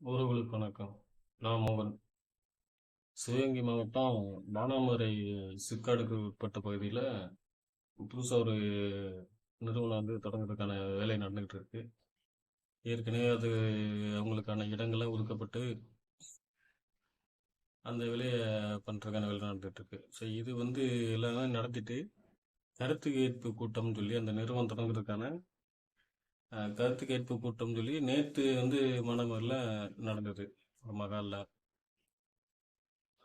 உறவுகளுக்கு வணக்கம் நான் மோகன் சிவகங்கை மாவட்டம் மானாமரை சிக்காடுக்கு உட்பட்ட பகுதியில் புதுசாக ஒரு நிறுவனம் வந்து தொடங்குறதுக்கான வேலை நடந்துகிட்டு இருக்கு. ஏற்கனவே அது அவங்களுக்கான இடங்கள்லாம் ஒதுக்கப்பட்டு அந்த வேலையை பண்ணுறதுக்கான வேலை நடந்துகிட்டு இருக்கு. ஸோ இது வந்து எல்லாமே நடத்திட்டு கருத்து கேட்பு கூட்டம்னு சொல்லி அந்த நிறுவனம் தொடங்குறதுக்கான கருத்து கேட்பு கூட்டம் சொல்லி நேற்று வந்து மணமரில் நடந்தது ஒரு மகாலில்.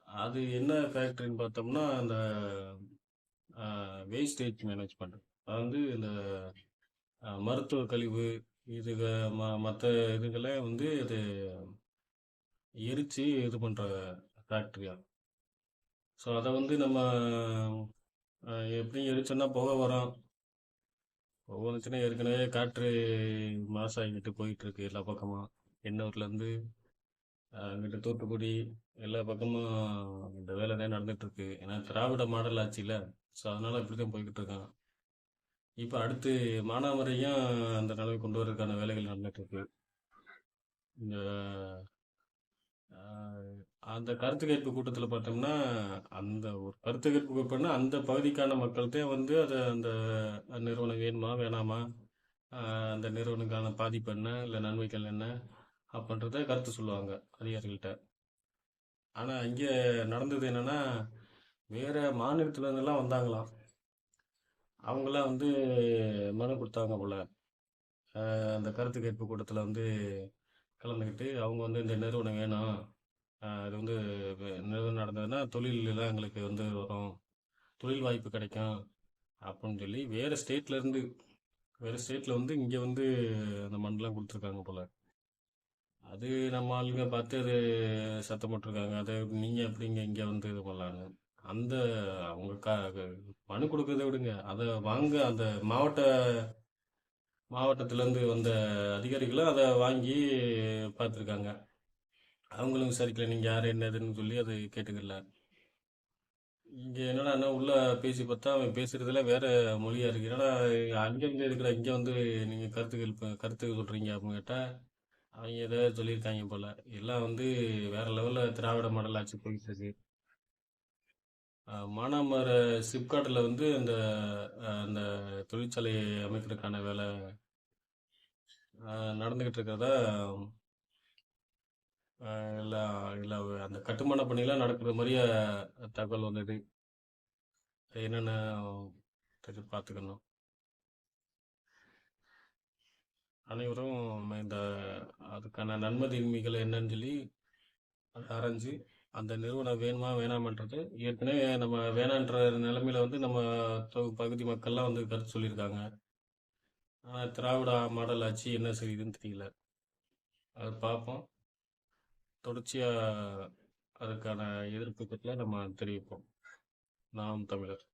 அது என்ன ஃபேக்டரின்னு பார்த்தோம்னா அந்த வேஸ்டேஜ் மேனேஜ்மெண்ட். அது வந்து இந்த மருத்துவ கழிவு இது ம மற்ற இதுகளை வந்து இது எரித்து இது பண்ணுற ஃபேக்ட்ரியா ஸோ அதை வந்து நம்ம எப்படி எரிச்சோன்னா புகை வரோம். புகை ஏற்கனவே காற்று மாசாகிட்டு போயிட்டு இருக்கு எல்லா பக்கமும். எண்ணூர்லேருந்து அங்கிட்ட தூத்துக்குடி எல்லா பக்கமும் இந்த வேலை தான் நடந்துட்டு இருக்கு ஏன்னா திராவிட மாடல் ஆட்சியில் ஸோ அதனால இப்படி தான் போய்கிட்டு இருக்கான் இப்போ அடுத்து மானாமரையும் அந்த நிலவை கொண்டு வரதுக்கான வேலைகள் நடந்துட்டு இருக்கு இந்த அந்த கருத்து கேட்பு கூட்டத்தில் பார்த்தோம்னா அந்த ஒரு கருத்து கேட்பு கூட்டம்னா அந்த பகுதிக்கான மக்கள்கிட்ட வந்து அதை அந்த நிறுவனம் வேணுமா வேணாமா? அந்த நிறுவனத்துக்கான பாதிப்பு என்ன? இல்லை நன்மைகள் என்ன? அப்படின்றத கருத்து சொல்லுவாங்க அதிகாரிகள்கிட்ட. ஆனால் இங்கே நடந்தது என்னன்னா வேறு மாநிலத்துலேருந்துலாம் வந்தாங்களாம். அவங்களாம் வந்து மனு கொடுத்தாங்க போல். அந்த கருத்து கேட்பு கூட்டத்தில் வந்து கலந்துக்கிட்டு அவங்க வந்து இந்த நிறுவனம் வேணும். இது வந்து நிறுவனம் நடந்ததுன்னா தொழிலெலாம் எங்களுக்கு வந்து வரும். தொழில் வாய்ப்பு கிடைக்கும் அப்படின்னு சொல்லி வேறு ஸ்டேட்லேருந்து வேறு ஸ்டேட்டில் வந்து இங்கே வந்து அந்த மண்ணெலாம் கொடுத்துருக்காங்க போல். அது நம்ம ஆளுங்க பார்த்து அது சத்தம் போட்டிருக்காங்க. அதை நீங்கள் எப்படிங்க இங்கே வந்து இது பண்ணலான்னு அந்த அவங்க க மனு கொடுக்கறத விடுங்க. அதை வாங்க அந்த மாவட்ட மாவட்டத்திலேருந்து வந்த அதிகாரிகளும் அதை வாங்கி பார்த்துருக்காங்க. அவங்களும் விசாரிக்கல நீங்கள் யார் என்னதுன்னு சொல்லி அது கேட்டுக்கல. இங்கே என்னடா உள்ளே பேசி பார்த்தா அவன் பேசுகிறதுல வேறு மொழியாக இருக்குது என்னடா அங்கேருந்து இருக்கிற இங்கே வந்து நீங்கள் கருத்துக்கள் கேள்வி கருத்து சொல்கிறீங்க அப்படின்னு கேட்டால் அவங்க ஏதோ சொல்லியிருக்காங்க போல். எல்லாம் வந்து வேறு லெவலில் திராவிட மாடல் ஆட்சி போயிட்டு இருக்கு. மானாமர சிப்காட்டில் வந்து அந்த அந்த தொழிற்சாலையை அமைக்கிறதுக்கான வேலை நடந்துக்கிட்டு நடந்துகிட்டு எல்லா எல்லா அந்த கட்டுமான பணியெல்லாம் நடக்கிற மாதிரியே தகவல் வந்தது. என்னென்ன பார்த்துக்கணும். அனைவரும் இந்த அதுக்கான நன்மை தீமைகள் என்னன்னு சொல்லி அதை அரைஞ்சு அந்த நிறுவனம் வேணுமா வேணாமன்றது ஏற்கனவே நம்ம வேணான்ற நிலைமையில வந்து நம்ம பகுதி மக்கள்லாம் வந்து கருத்து சொல்லியிருக்காங்க. ஆனால் திராவிட மாடல் ஆட்சி என்ன செய்யுதுன்னு தெரியல. அது பார்ப்போம். தொடர்ச்சியாக அதுக்கான எதிர்ப்புகளை நம்ம தெரிவிப்போம். நாம் தமிழர்.